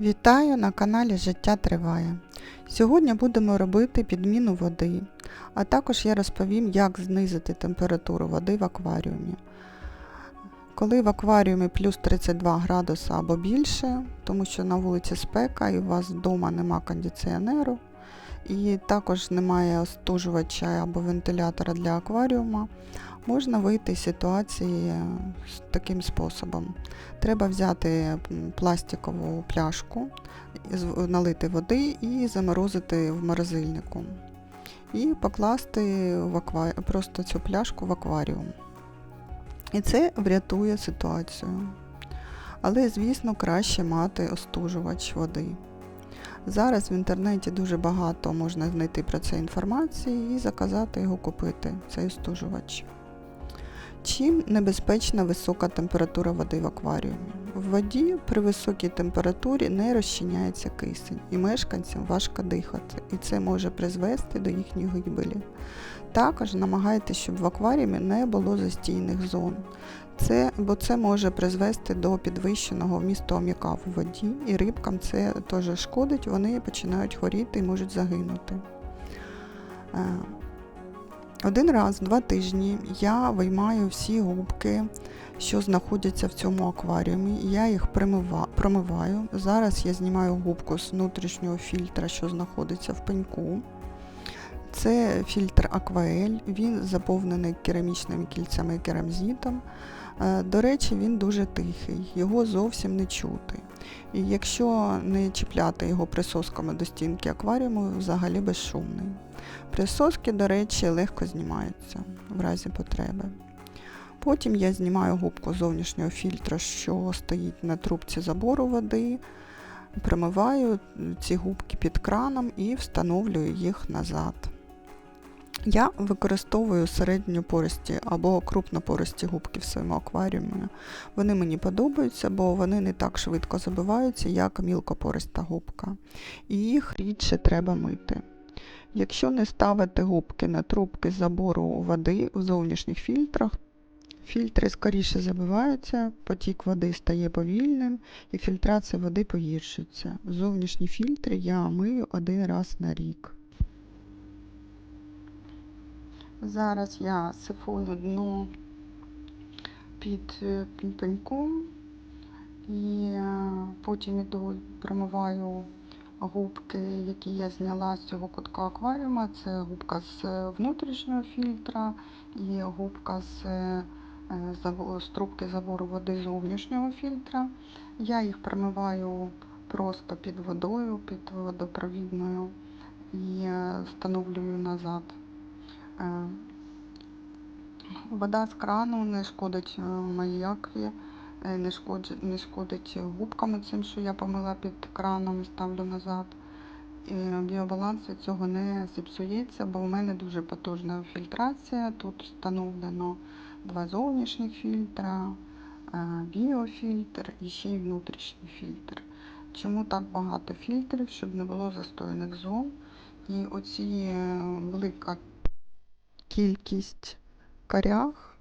Вітаю на каналі Життя Триває. Сьогодні будемо робити підміну води, а також я розповім, як знизити температуру води в акваріумі. Коли в акваріумі плюс 32 градуса або більше, тому що на вулиці спека і у вас вдома нема кондиціонеру, і також немає остужувача або вентилятора для акваріума, можна вийти з ситуації таким способом. Треба взяти пластикову пляшку, налити води і заморозити в морозильнику. І покласти в аква... просто цю пляшку в акваріум. І це врятує ситуацію. Але, звісно, краще мати остужувач води. Зараз в інтернеті дуже багато можна знайти про це інформації і заказати його купити, цей остужувач. Чим небезпечна висока температура води в акваріумі? В воді при високій температурі не розчиняється кисень, і мешканцям важко дихати, і це може призвести до їхньої гибелі. Також намагайтеся, щоб в акваріумі не було застійних зон, це, бо це може призвести до підвищеного вмісту аміака в воді, і рибкам це теж шкодить, вони починають хворіти і можуть загинути. Е, один раз в два тижні я виймаю всі губки, що знаходяться в цьому акваріумі. Я їх промиваю. Зараз я знімаю губку з внутрішнього фільтра, що знаходиться в пеньку. Це фільтр Акваель, він заповнений керамічними кільцями і керамзитом. Е, До речі, він дуже тихий, його зовсім не чути. І якщо не чіпляти його присосками до стінки акваріуму, взагалі безшумний. Присоски, до речі, легко знімаються в разі потреби. Потім я знімаю губку зовнішнього фільтра, що стоїть на трубці забору води, промиваю ці губки під краном і встановлюю їх назад. Я використовую середньопористі або крупнопористі губки в своєму акваріумі. Вони мені подобаються, бо вони не так швидко забиваються, як мілкопориста губка. І їх рідше треба мити. Якщо не ставити губки на трубки забору води у зовнішніх фільтрах, фільтри скоріше забиваються, потік води стає повільним і фільтрація води погіршується. Зовнішні фільтри я мию один раз на рік. Зараз я сифую дно під е, пеньком і е, потім іду промиваю губки, які я зняла з цього кутка акваріума. Це губка з е, внутрішнього фільтра і губка з, з трубки забору води зовнішнього фільтра. Я їх промиваю просто під водою, під водопровідною і встановлюю назад. Е, Вода з крану не шкодить е, моїй е, не шкодить, не шкодить губками цим, що я помила під краном і ставлю назад. І біобаланс від цього не зіпсується, бо в мене дуже потужна фільтрація. Тут встановлено два зовнішніх фільтра, біофільтр і ще й внутрішній фільтр. Чому так багато фільтрів, щоб не було застойних зон? І оці велика кількість коряг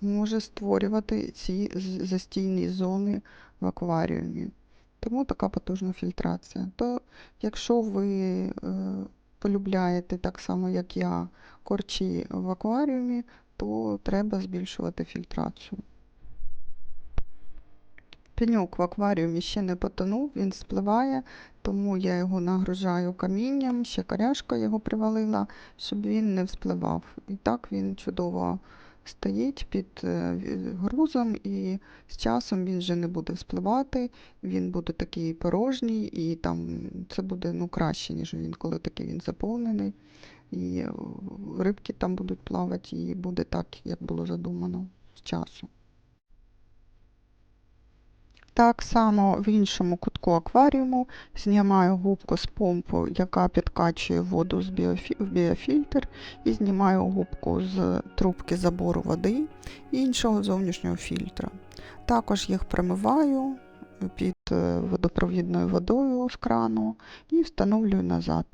може створювати ці застійні зони в акваріумі. Тому така потужна фільтрація. То якщо ви е, полюбляєте так само, як я, корчі в акваріумі, то треба збільшувати фільтрацію. Пеньок в акваріумі ще не потонув, він спливає, тому я його нагружаю камінням, ще коряшка його привалила, щоб він не вспливав. І так він чудово стоїть під е, грузом, і з часом він вже не буде вспливати, він буде такий порожній, і там це буде ну, краще, ніж він, коли такий він заповнений. І е, рибки там будуть плавати, і буде так, як було задумано з часу. Так само в іншому кутку акваріуму знімаю губку з помпу, яка підкачує воду з біофі... в біофільтр, і знімаю губку з трубки забору води і іншого зовнішнього фільтра. Також їх промиваю під е, водопровідною водою з крану і встановлюю назад.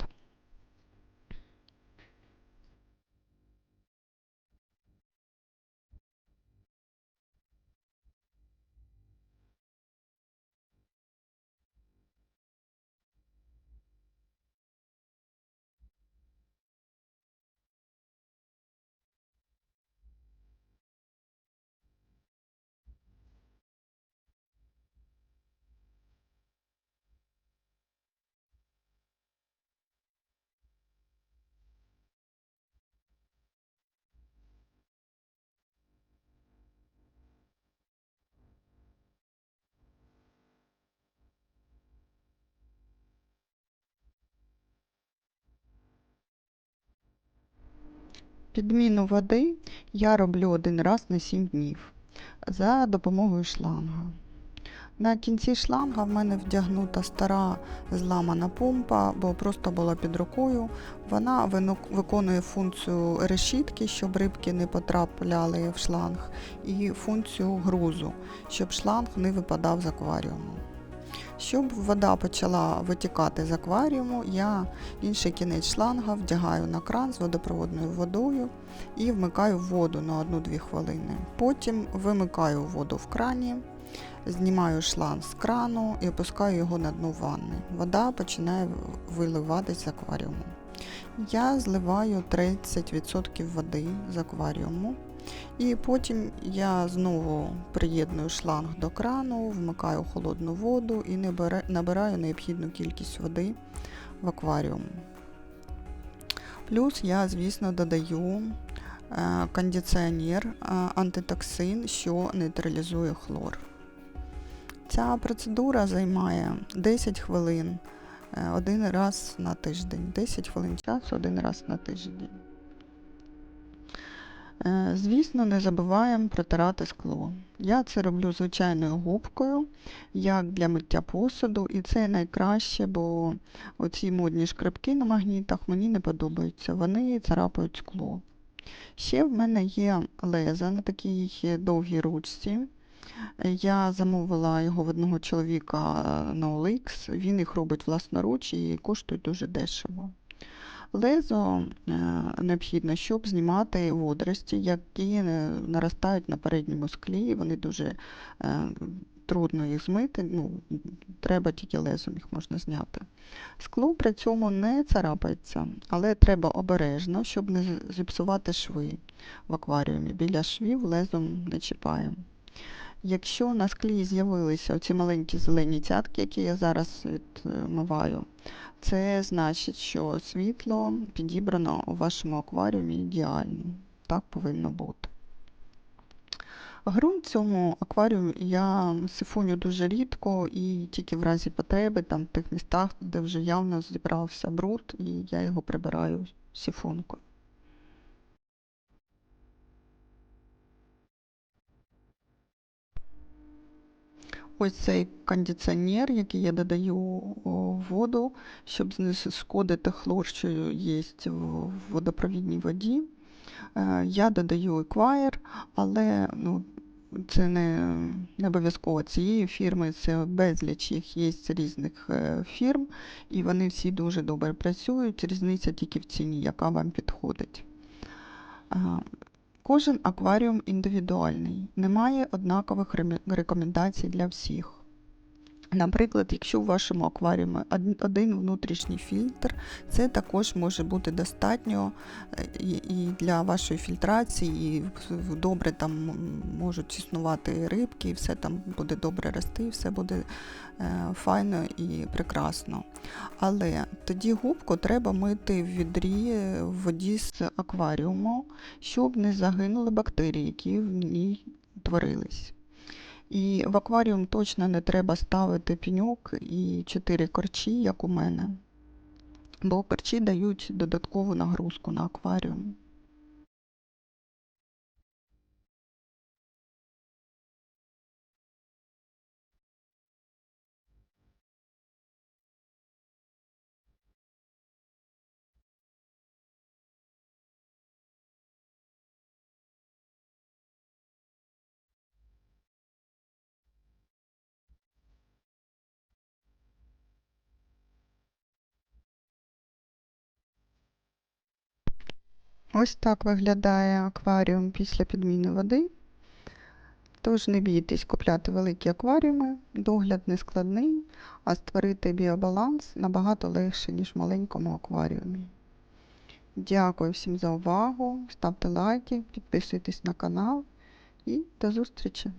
Підміну води я роблю один раз на 7 днів за допомогою шланга. На кінці шланга в мене вдягнута стара зламана помпа, бо просто була під рукою. Вона виконує функцію решітки, щоб рибки не потрапляли в шланг, і функцію грузу, щоб шланг не випадав з акваріуму. Щоб вода почала витікати з акваріуму, я інший кінець шланга вдягаю на кран з водопроводною водою і вмикаю воду на 1-2 хвилини. Потім вимикаю воду в крані, знімаю шланг з крану і опускаю його на дно ванни. Вода починає виливатись з акваріуму. Я зливаю 30% води з акваріуму. І потім я знову приєдную шланг до крану, вмикаю холодну воду і набираю необхідну кількість води в акваріум. Плюс я, звісно, додаю е, кондиціонер е, антитоксин, що нейтралізує хлор. Ця процедура займає 10 хвилин е, один раз на тиждень. 10 хвилин часу один раз на тиждень. Е, Звісно, не забуваємо протирати скло. Я це роблю звичайною губкою, як для миття посуду, і це найкраще, бо оці модні шкребки на магнітах мені не подобаються, вони царапають скло. Ще в мене є леза на такій довгій ручці. Я замовила його в одного чоловіка на OLX, він їх робить власноруч і коштує дуже дешево. Лезо е, необхідно, щоб знімати водорості, які е, наростають на передньому склі. Вони дуже е, трудно їх змити. Ну, треба тільки лезом їх можна зняти. Скло при цьому не царапається, але треба обережно, щоб не зіпсувати шви в акваріумі. Біля швів лезом не чіпаємо. Якщо на склі з'явилися оці маленькі зелені цятки, які я зараз відмиваю, це значить, що світло підібрано у вашому акваріумі ідеально. Так повинно бути. Ґрунт в цьому акваріумі я сифоню дуже рідко і тільки в разі потреби, там в тих містах, де вже явно зібрався бруд, і я його прибираю сифонкою. Ось цей кондиціонер, який я додаю воду, щоб знешкодити хлор, що є в водопровідній воді. Е, Я додаю еквайр, але ну, це не, не обов'язково цієї фірми, це безліч їх є різних е, фірм, і вони всі дуже добре працюють. Різниця тільки в ціні, яка вам підходить. Кожен акваріум індивідуальний, немає однакових рекомендацій для всіх. Наприклад, якщо у вашому акваріумі один внутрішній фільтр, це також може бути достатньо е, і для вашої фільтрації, і в- в- добре там можуть існувати рибки, і все там буде добре рости, і все буде е, файно і прекрасно. Але тоді губку треба мити в відрі е, в воді з акваріуму, щоб не загинули бактерії, які в ній творились. І в акваріум точно не треба ставити пеньок і 4 корчі, як у мене, бо корчі дають додаткову нагрузку на акваріум. Ось так виглядає акваріум після підміни води. Тож не бійтесь купляти великі акваріуми, догляд не складний, а створити біобаланс набагато легше, ніж в маленькому акваріумі. Дякую всім за увагу, ставте лайки, підписуйтесь на канал і до зустрічі!